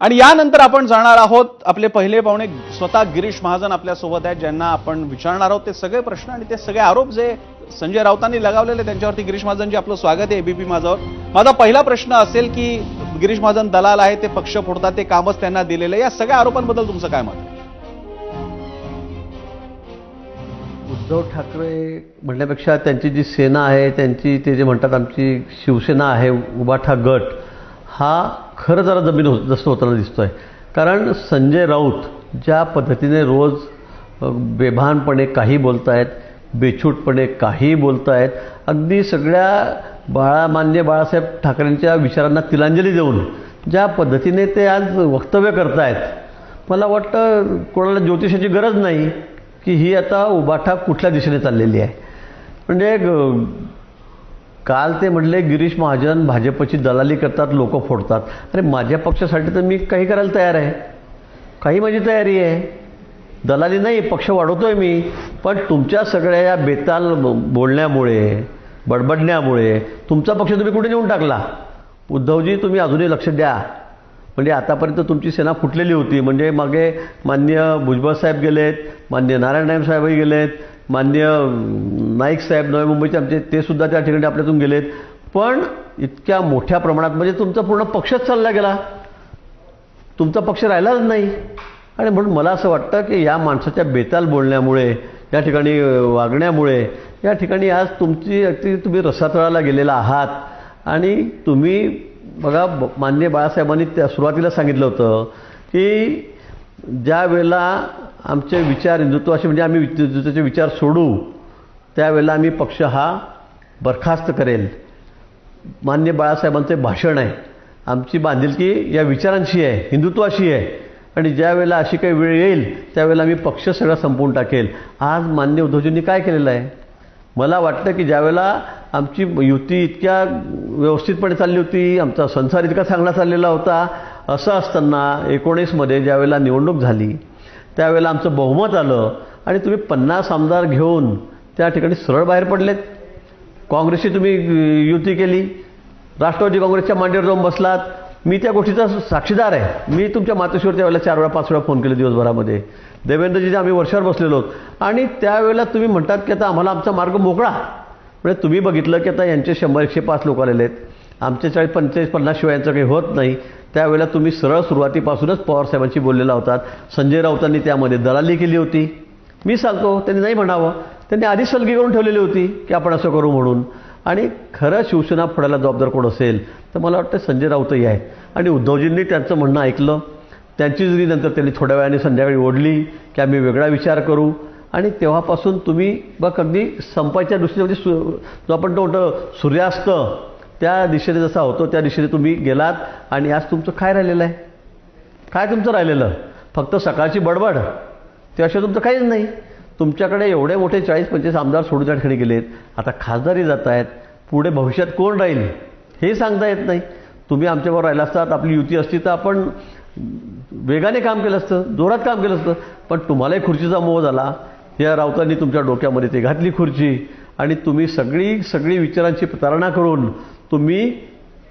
आणि यानंतर आपण जाणार आहोत आपले पहिले पाहुणे स्वतः गिरीश महाजन आपल्यासोबत आहेत ज्यांना आपण विचारणार आहोत ते सगळे प्रश्न आणि ते सगळे आरोप जे संजय राऊतांनी लगावलेले त्यांच्यावरती गिरीश महाजनजी आपलं स्वागत आहे एबीपी माझावर माझा पहिला प्रश्न असेल की गिरीश महाजन दलाल आहे ते पक्ष फोडतात ते कामच त्यांना दिलेलं आहे या सगळ्या आरोपांबद्दल तुमचं काय मत आहे? उद्धव ठाकरे म्हणण्यापेक्षा त्यांची जी सेना आहे त्यांची ते जे म्हणतात आमची शिवसेना आहे उबाठा गट हा खरं जरा जमीन हो जसं होताना दिसतो आहे कारण संजय राऊत ज्या पद्धतीने रोज बेभानपणे काही बोलतायत बेछूटपणे काहीही बोलतायत अगदी सगळ्या बाळा मान्य बाळासाहेब ठाकरेंच्या विचारांना तिलांजली देऊन ज्या पद्धतीने ते आज वक्तव्य करतायत मला वाटतं कोणाला ज्योतिषाची गरज नाही की ही आता उबाठा कुठल्या दिशेने चाललेली आहे. म्हणजे ग- काल ते म्हटले गिरीश महाजन भाजपची दलाली करतात लोक फोडतात. अरे माझ्या पक्षासाठी तर मी काही करायला तयार आहे. काही माझी तयारी आहे. दलाली नाही पक्ष वाढवतोय मी. पण तुमच्या सगळ्या या बेताल बोलण्यामुळे बडबडण्यामुळे तुमचा पक्ष तुम्ही कुठे नेऊन टाकला? उद्धवजी तुम्ही अजूनही लक्ष द्या. म्हणजे आतापर्यंत तुमची सेना फुटलेली होती. म्हणजे मागे मान्य भुजबळ साहेब गेलेत मान्य नारायण साहेबही गेलेत मान्य नाईक साहेब नवे मुंबईचे आमचे ते सुद्धा त्या ठिकाणी आपल्यातून गेलेत. पण इतक्या मोठ्या प्रमाणात म्हणजे तुमचा पूर्ण पक्षच चालला गेला. तुमचा पक्ष राहिलाच नाही. आणि म्हणून मला असं वाटतं की या माणसाच्या बेताल बोलण्यामुळे या ठिकाणी वागण्यामुळे या ठिकाणी आज तुमची अगदी तुम्ही रसातळाला गेलेला आहात. आणि तुम्ही बघा मान्य बाळासाहेबांनी त्या सुरुवातीला सांगितलं होतं की ज्या वेळेला आमचे विचार हिंदुत्वाचे म्हणजे आम्ही हिंदुत्वाचे विचार सोडू त्यावेळेला आम्ही पक्ष हा बरखास्त करेल. मान्य बाळासाहेबांचे भाषण आहे. आमची बांधिलकी या विचारांशी आहे हिंदुत्वाशी आहे. आणि ज्या वेळेला अशी काही वेळ येईल त्यावेळेला आम्ही पक्ष सगळा संपवून टाकेल. आज मान्य उद्धवजींनी काय केलेलं आहे? मला वाटतं की ज्यावेळेला आमची युती इतक्या व्यवस्थितपणे चालली होती आमचा संसार इतका चांगला चाललेला होता असं असताना एकोणीसमध्ये ज्यावेळेला निवडणूक झाली त्यावेळेला आमचं बहुमत आलं आणि तुम्ही पन्नास आमदार घेऊन त्या ठिकाणी सरळ बाहेर पडलेत. काँग्रेसची तुम्ही युती केली. राष्ट्रवादी काँग्रेसच्या मांडीवर जाऊन बसलात. मी त्या गोष्टीचा साक्षीदार आहे. मी तुमच्या मातोश्रीवर त्यावेळेला चार वेळा पाच वेळा फोन केले दिवसभरामध्ये. देवेंद्रजी आम्ही वर्षावर बसलेलो आणि त्यावेळेला तुम्ही म्हणतात की आता आम्हाला आमचा मार्ग मोकळा. म्हणजे तुम्ही बघितलं की आता यांचे शंभर एकशे पाच लोक आलेले आहेत. आमचे चाळीस पंचेचाळीस पन्नास शिवाय यांचं काही होत नाही. त्यावेळेला तुम्ही सरळ सुरुवातीपासूनच पवारसाहेबांशी बोललेला होतात. संजय राऊतांनी त्यामध्ये दलाली केली होती. मी सांगतो त्यांनी नाही म्हणावं. त्यांनी आधीच सलगी करून ठेवलेली होती की आपण असं करू म्हणून. आणि खरं शिवसेना फोडायला जबाबदार कोण असेल तर मला वाटतं संजय राऊतही आहे आणि उद्धवजींनी त्यांचं म्हणणं ऐकलं. त्यांची जरी नंतर त्यांनी थोड्या वेळाने संध्याकाळी ओढली की आम्ही वेगळा विचार करू. आणि तेव्हापासून तुम्ही बघ अगदी संपायच्या दृष्टीने म्हणजे सु जो आपण तो म्हणतो सूर्यास्त त्या दिशेने जसा होतो त्या दिशेने तुम्ही गेलात आणि आज तुमचं काय राहिलेलं आहे? काय तुमचं राहिलेलं? फक्त सकाळची बडबड. त्याशिवाय तुमचं काहीच नाही. तुमच्याकडे एवढे मोठे चाळीस पंचवीस आमदार सोडून त्या गेलेत. आता खासदारी जात आहेत. पुढे भविष्यात कोण राहील? हे सांगता येत नाही. तुम्ही आमच्याबरोबर राहिला असतात आपली युती असती तर आपण वेगाने काम केलं असतं जोरात काम केलं असतं. पण तुम्हालाही खुर्चीचा मोह झाला. या राऊतांनी तुमच्या डोक्यामध्ये ते घातली खुर्ची. आणि तुम्ही सगळी सगळी विचारांची प्रतारणा करून तुम्ही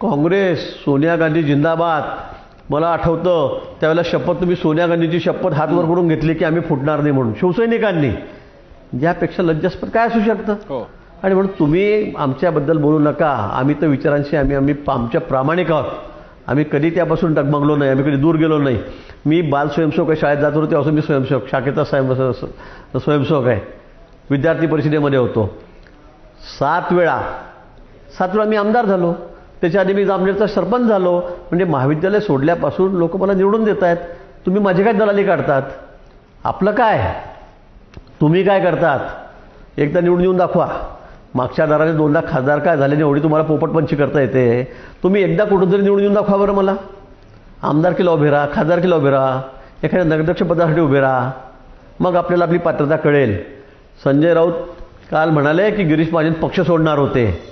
काँग्रेस सोनिया गांधी जिंदाबाद. मला आठवतं त्यावेळेला शपथ तुम्ही सोनिया गांधीची शपथ हातवर करून घेतली की आम्ही फुटणार नाही म्हणून. शिवसैनिकांनी. यापेक्षा लज्जास्पद काय असू शकतं? हो. आणि म्हणून तुम्ही आमच्याबद्दल बोलू नका. आम्ही तर विचारांशी आम्ही आम्ही आमच्या प्रामाणिक आहोत. आम्ही कधी त्यापासून डगमगलो नाही आम्ही कधी दूर गेलो नाही. मी बाल स्वयंसेवक आहे शाळेत जात होतो तेव्हापासून मी स्वयंसेवक शाखेचा स्वयं स्वयंसेवक आहे. विद्यार्थी परिषदेमध्ये होतो. सात वेळा सात वेळा मी आमदार झालो. त्याच्या आधी मी जामनेरचा सरपंच झालो. म्हणजे महाविद्यालय सोडल्यापासून लोक मला निवडून देत आहेत. तुम्ही माझी काय दलाली काढतात? आपलं काय? तुम्ही काय करतात? एकदा निवडून येऊन दाखवा. मागच्या दाराने दोनदा खासदार काय झाले एवढी तुम्हाला पोपटपंची करता येते. तुम्ही एकदा कुठून तरी निवडून येऊन दाखवा बरं मला. आमदार केला उभे राहा खासदार केला उभे राहा. एखाद्या नगराध्यक्ष पदासाठी उभे राहा. मग आपल्याला आपली पात्रता कळेल. संजय राऊत काल म्हणाले की गिरीश महाजन पक्ष सोडणार होते.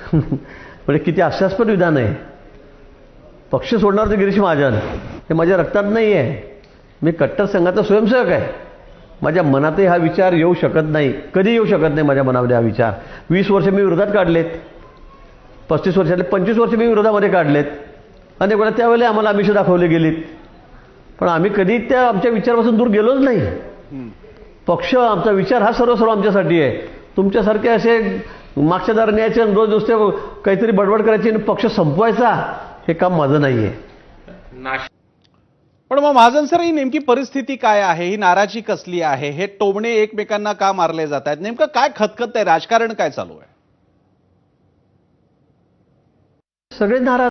म्हणजे किती हास्यास्पद विधान आहे. पक्ष सोडणार होते गिरीश महाजन. हे माझ्या रक्तात नाही आहे मी कट्टर संघाचा स्वयंसेवक आहे. माझ्या मनातही हा विचार येऊ शकत नाही. कधी येऊ शकत नाही माझ्या मनामध्ये हा विचार. वीस वर्ष मी विरोधात काढलेत. पस्तीस वर्षातले पंचवीस वर्ष मी विरोधामध्ये काढलेत. अनेक वेळा त्यावेळेला आम्हाला आमिष दाखवले गेलीत. पण आम्ही कधी त्या आमच्या विचारापासून दूर गेलोच नाही. पक्ष आमचा विचार हा सर्व सर्व आमच्यासाठी आहे. तुमच्यासारखे असे मागच्या दार न्यायचे आणि रोज नुसते काहीतरी बडबड करायची आणि पक्ष संपवायचा हे काम माझं नाही आहे पण मग महाजन सर ही नेमकी परिस्थिती काय आहे? ही नाराजी कसली आहे? हे टोमणे एकमेकांना का मारले जात आहेत? नेमकं काय खतखत आहे? राजकारण काय चालू आहे? सगळे नाराज